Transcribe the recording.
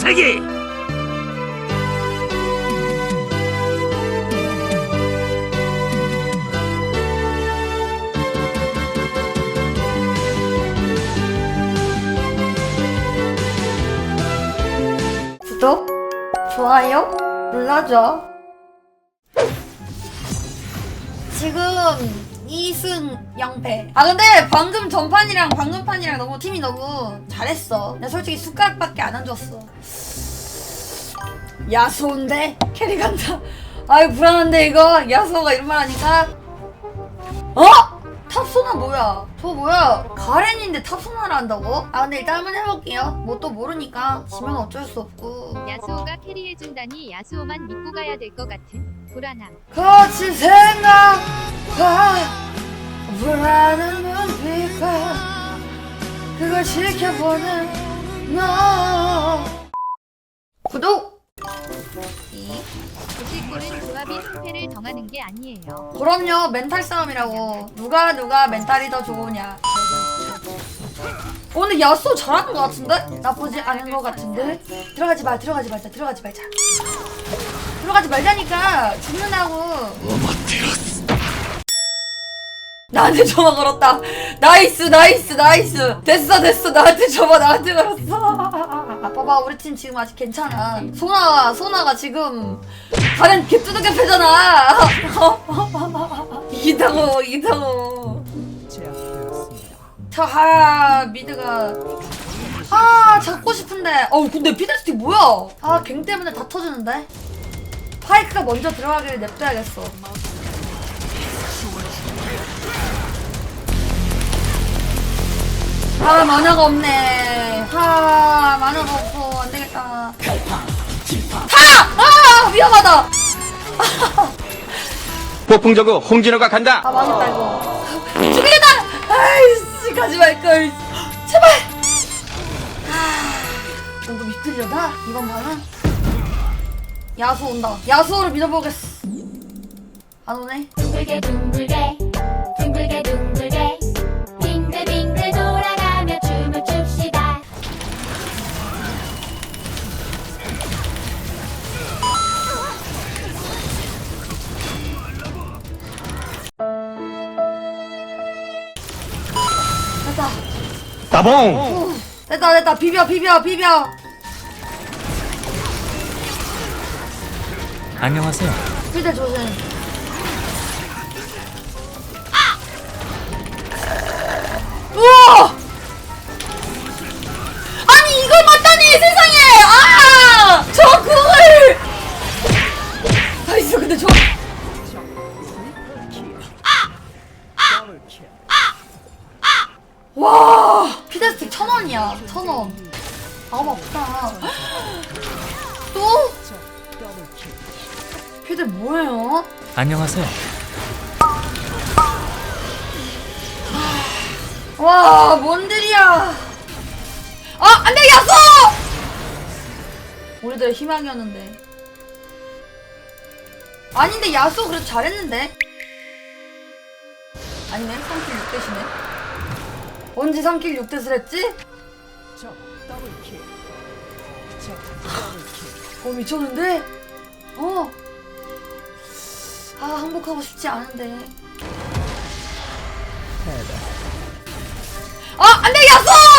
녀석이! 구독, 좋아요 눌러줘. 지금 2승 0패. 아 근데 방금 전판이랑 방금 판이랑 너무 팀이 너무 잘했어. 나 솔직히 숟가락밖에 안 얹었어. 야수인데 캐리 간다. 아유 불안한데 이거 야수가 이런 말 하니까. 어? 탑소나 뭐야? 저 뭐야? 가렌인데 탑소나를 한다고? 아 근데 일단 한번 해볼게요. 뭐 또 모르니까 지면 어쩔 수 없고. 야수오가 캐리해준다니 야수오만 믿고 가야 될 것 같은 불안함. 거친 생각과 불안한 눈빛과 그걸 지켜보는 너 구독! 이. 굳이 꼴은 조합이 승패를 정하는 게 아니에요. 그럼요 멘탈 싸움이라고 누가 누가 멘탈이 더 좋으냐 어 근데 야수 잘하는 것 같은데? 나쁘지 않은 것 같은데? 들어가지 마 들어가지 말자 들어가지 말자 들어가지 말자니까 죽는다고 나한테 전화 걸었다. 나이스 나이스 나이스. 됐어 됐어. 나한테 전화 나한테 걸었어. 봐봐 우리 팀 지금 아직 괜찮아. 소나가 소나가 지금 다른 개뚜드게 패잖아. 이기다고 이기다고. 자 하 미드가. 아 잡고 싶은데. 어우 근데 피드스틱 뭐야? 아 갱 때문에 다 터지는데? 파이크가 먼저 들어가기를 냅둬야겠어 아 만화가 없네. 아 만화가 없어. 안되겠다. 타! 아 위험하다. 폭풍 저그 홍진호가 간다. 아 망했다 이거. 죽이겠다! 아이씨 가지 말걸. 제발! 아 이거 믿으려나 이번 판은 야수 온다. 야수를 믿어보겠어 안 오네 둥글게 둥글게 둥글게 둥글게. 빙글빙글 돌아가며 춤을 춥시다. 됐다. 따봉. 됐다 됐다. 비벼 비벼 비벼. 안녕하세요. 필드 조심 우와 아니 이걸 맞다니 세상에 아 저 그걸 나이스 근데 저 와, 피데스틱 천 원이야, 천 원. 마음 아프다. 또? 피데 뭐예요? 안녕하세요. 와, 뭔들이야. 아, 안 돼, 야수! 우리들 희망이었는데. 아닌데, 야수 그래도 잘했는데? 아니네, 3킬 6대시네. 언제 3킬 6대를 했지? 어, 미쳤는데? 어. 아, 항복하고 싶지 않은데. 아, 안 돼, 야수!